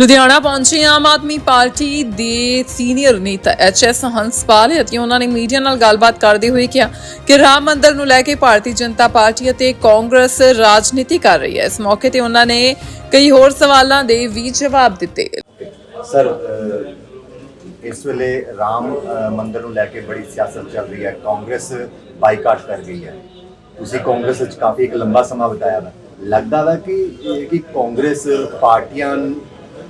ਲੁਧਿਆਣਾ ਪਹੁੰਚੇ ਆਮ ਆਦਮੀ ਪਾਰਟੀ ਦੇ ਸੀਨੀਅਰ ਨੇਤਾ ਐਚਐਸ ਹੰਸਪਾਲ ਅਤੇ ਉਹਨਾਂ ਨੇ ਮੀਡੀਆ ਨਾਲ ਗੱਲਬਾਤ ਕਰਦੇ ਹੋਏ ਕਿਹਾ ਕਿ ਰਾਮ ਮੰਦਰ ਨੂੰ ਲੈ ਕੇ ਭਾਰਤੀ ਜਨਤਾ ਪਾਰਟੀ ਅਤੇ ਕਾਂਗਰਸ ਰਾਜਨੀਤੀ ਕਰ ਰਹੀ ਹੈ। ਇਸ ਮੌਕੇ ਤੇ ਉਹਨਾਂ ਨੇ ਕਈ ਹੋਰ ਸਵਾਲਾਂ ਦੇ ਵੀ ਜਵਾਬ ਦਿੱਤੇ। ਸਰ ਇਸ ਵੇਲੇ ਰਾਮ ਅਹ, ਨੂੰ ਲੈ ਕੇ ਬੜੀ ਸਿਆਸਤ ਚੱਲ ਰਹੀ ਹੈ। ਕਾਂਗਰਸ ਬਾਈਕਾਟ ਕਰ ਗਈ ਹੈ। ਤੁਸੀਂ ਕਾਂਗਰਸ ਵਿੱਚ ਕਾਫੀ ਇੱਕ ਲੰਬਾ ਸਮਾਂ ਬਿਤਾਇਆ ਵਾ। ਲੱਗਦਾ ਵਾ ਕਿ ਕਿ ਕਾਂਗਰਸ ਪਾਰਟੀਆਂ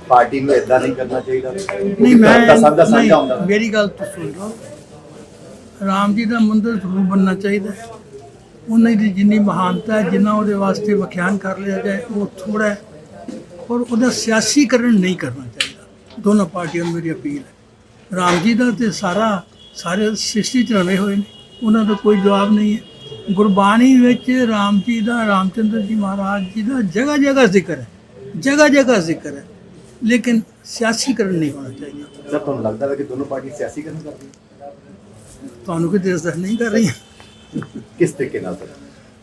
ਪਾਰਟੀ ਨੂੰ ਇਦਾਂ ਨਹੀਂ ਕਰਨਾ ਚਾਹੀਦਾ। ਨਹੀਂ ਮੈਂ ਸਭ ਦਾ ਸਾਂਝਾ ਹੁੰਦਾ ਮੇਰੀ ਗੱਲ ਤਾਂ ਸੁਣ ਲਓ। ਰਾਮ ਜੀ ਦਾ ਮੰਦਿਰ ਜ਼ਰੂਰ ਬਣਨਾ ਚਾਹੀਦਾ। ਉਹਨਾਂ ਦੀ ਜਿੰਨੀ ਮਹਾਨਤਾ ਹੈ ਜਿੰਨਾ ਉਹਦੇ ਵਾਸਤੇ ਵਿਖਿਆਨ ਕਰ ਲਿਆ ਜਾਏ ਉਹ ਥੋੜਾ ਹੈ। ਔਰ ਉਹਦਾ ਸਿਆਸੀਕਰਨ ਨਹੀਂ ਕਰਨਾ ਚਾਹੀਦਾ। ਦੋਨੋਂ ਪਾਰਟੀਆਂ ਨੂੰ ਮੇਰੀ ਅਪੀਲ ਹੈ। ਰਾਮ ਜੀ ਦਾ ਤੇ ਸਾਰਾ ਸਾਰੇ ਸ੍ਰਿਸ਼ਟੀ ਚ ਰਵੇ ਹੋਏ ਨੇ। ਉਹਨਾਂ ਦਾ ਕੋਈ ਜਵਾਬ ਨਹੀਂ ਹੈ। ਗੁਰਬਾਣੀ ਵਿੱਚ ਰਾਮ ਜੀ ਦਾ ਰਾਮਚੰਦਰ ਜੀ ਮਹਾਰਾਜ ਜੀ ਦਾ ਜਗ੍ਹਾ ਜਗ੍ਹਾ ਜ਼ਿਕਰ ਹੈ। ਜਗ੍ਹਾ ਜਗ੍ਹਾ ਜ਼ਿਕਰ ਹੈ। ਲੇਕਿਨ ਸਿਆਸੀਕਰਨ ਨਹੀਂ ਹੋਣਾ ਚਾਹੀਦਾ। ਸਰ ਤੁਹਾਨੂੰ ਲੱਗਦਾ ਵਾ ਕਿ ਦੋਨੋਂ ਪਾਰਟੀ ਸਿਆਸੀਕਰਨ ਕਰਦੀ ਤੁਹਾਨੂੰ ਕੋਈ ਦੇਸ਼ ਨਹੀਂ ਕਰ ਰਹੀ ਕਿਸ ਤਰੀਕੇ ਨਾਲ ਸਰ?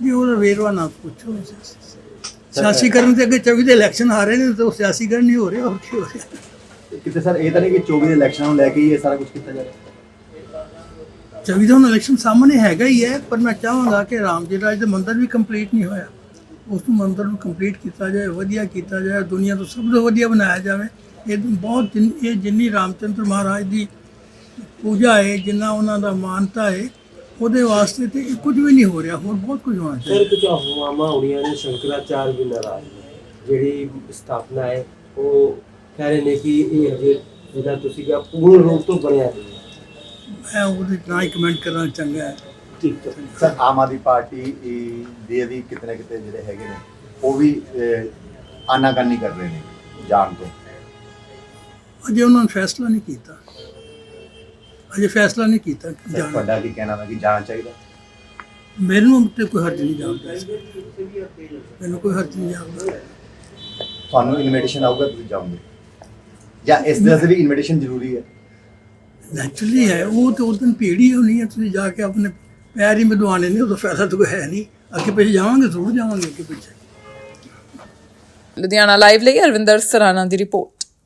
ਜੀ ਉਹਦਾ ਵੇਰਵਾ ਨਾ ਪੁੱਛੋ। ਸਿਆਸੀਕਰਨ ਤੇ ਅੱਗੇ 24 ਦੇ ਇਲੈਕਸ਼ਨ ਆ ਰਹੇ ਨੇ ਤਾਂ ਸਿਆਸੀਕਰਨ ਨਹੀਂ ਹੋ ਰਿਹਾ ਹੋਰ ਕੀ ਹੋ ਰਿਹਾ? ਕਿਤੇ ਸਰ ਇਹ ਤਾਂ ਨਹੀਂ ਕਿ 24 ਦੇ ਇਲੈਕਸ਼ਨਾਂ ਨੂੰ ਲੈ ਕੇ ਹੀ ਇਹ ਸਾਰਾ ਕੁਝ ਕੀਤਾ ਜਾ ਰਿਹਾ। 24 ਦਾ ਹੁਣ ਇਲੈਕਸ਼ਨ ਸਾਹਮਣੇ ਹੈਗਾ ਹੀ ਹੈ ਪਰ ਮੈਂ ਚਾਹਾਂਗਾ ਕਿ ਰਾਮ ਜੀ ਰਾਜ ਦਾ ਮੰਦਿਰ ਵੀ ਕੰਪਲੀਟ ਨਹੀਂ ਹੋਇਆ। ਉਸ ਨੂੰ ਮੰਦਿਰ ਨੂੰ ਕੰਪਲੀਟ ਕੀਤਾ ਜਾਏ ਵਧੀਆ ਕੀਤਾ ਜਾਏ ਦੁਨੀਆ ਤੋਂ ਸਭ ਤੋਂ ਵਧੀਆ ਬਣਾਇਆ ਜਾਵੇ। ਇਹ ਬਹੁਤ ਜਿੰਨ- ਇਹ ਜਿੰਨੀ ਰਾਮਚੰਦਰ ਮਹਾਰਾਜ ਦੀ ਪੂਜਾ ਹੈ ਜਿੰਨਾ ਉਹਨਾਂ ਦਾ ਮਾਨਤਾ ਹੈ ਉਹਦੇ ਵਾਸਤੇ ਤੇ ਕੁਝ ਵੀ ਨਹੀਂ ਹੋ ਰਿਹਾ ਹੋਰ ਬਹੁਤ ਕੁਝ ਹੋਣਾ ਚਾਹੀਦਾ। ਸਰ ਕੁਝ ਅਫਵਾਹਾਂ ਹੋਣੀਆਂ ਨੇ ਸ਼ੰਕਰਾਚਾਰ ਵੀ ਨਾਰਾਜ਼ ਜਿਹੜੀ ਸਥਾਪਨਾ ਹੈ ਉਹ ਕਹਿ ਰਹੇ ਨੇ ਕਿ ਇਹ ਅਜੇ ਜਿਹਦਾ ਤੁਸੀਂ ਕਿਹਾ ਪੂਰਨ ਰੂਪ ਤੋਂ ਬਣਿਆ ਨਹੀਂ ਹੈ। ਮੈਂ ਉਹਦੇ ਨਾਲ ਕਮੈਂਟ ਕਰਨਾ ਚੰਗਾ ਹੈ। ਠੀਕ ਹੈ। ਸਰ ਆਮ ਆਦਮੀ ਪਾਰਟੀ ਦੇ ਵੀ ਕਿਤੇ ਨਾ ਕਿਤੇ ਜਿਹੜੇ ਹੈਗੇ ਨੇ ਉਹ ਵੀ ਆਨਾਕਾਨੀ ਕਰ ਰਹੇ ਨੇ ਜਾਣ ਤੋਂ। ਅਜੇ ਉਹਨਾਂ ਨੇ ਫੈਸਲਾ ਨਹੀਂ ਕੀਤਾ। ਅਜੇ ਫੈਸਲਾ ਨਹੀਂ ਕੀਤਾ ਜਾਣਾ। ਤੁਹਾਡਾ ਕੀ ਕਹਿਣਾ ਹੈ ਕਿ ਜਾਣਾ ਚਾਹੀਦਾ? ਮੈਨੂੰ ਤੇ ਕੋਈ ਹਰਜ ਨਹੀਂ ਵਿੱਚ। ਮੈਨੂੰ ਕੋਈ ਹਰਜ ਨਹੀਂ ਜਾਣਦਾ ਤੁਹਾਨੂੰ ਇਨਵੀਟੇਸ਼ਨ ਆਊਗਾ ਤੁਸੀਂ ਜਾਓਗੇ। ਜਾਂ ਇਸ ਤਰ੍ਹਾਂ ਦੀ ਵੀ ਇਨਵੀਟੇਸ਼ਨ ਜ਼ਰੂਰੀ ਹੈ? ਨੈਚੁਰਲੀ ਹੈ ਉਹ ਤੇ ਉਸ ਦਿਨ ਭੀੜ ਹੀ ਹੋਣੀ ਹੈ ਤੁਸੀਂ ਜਾ ਕੇ ਆਪਣੇ ਪੈਰ ਹੀ ਮਦਵਾਣੇ ਨੇ, ਉਦੋਂ ਫਾਇਦਾ ਤਾਂ ਕੋਈ ਹੈ ਨਹੀਂ। ਅੱਗੇ ਪਿੱਛੇ ਜਾਵਾਂਗੇ, ਜ਼ਰੂਰ ਜਾਵਾਂਗੇ ਅੱਗੇ ਪਿੱਛੇ। ਲੁਧਿਆਣਾ ਲਾਈਵ ਲਈ ਅਰਵਿੰਦਰ ਸਰਾਣਾ ਦੀ ਰਿਪੋਰਟ।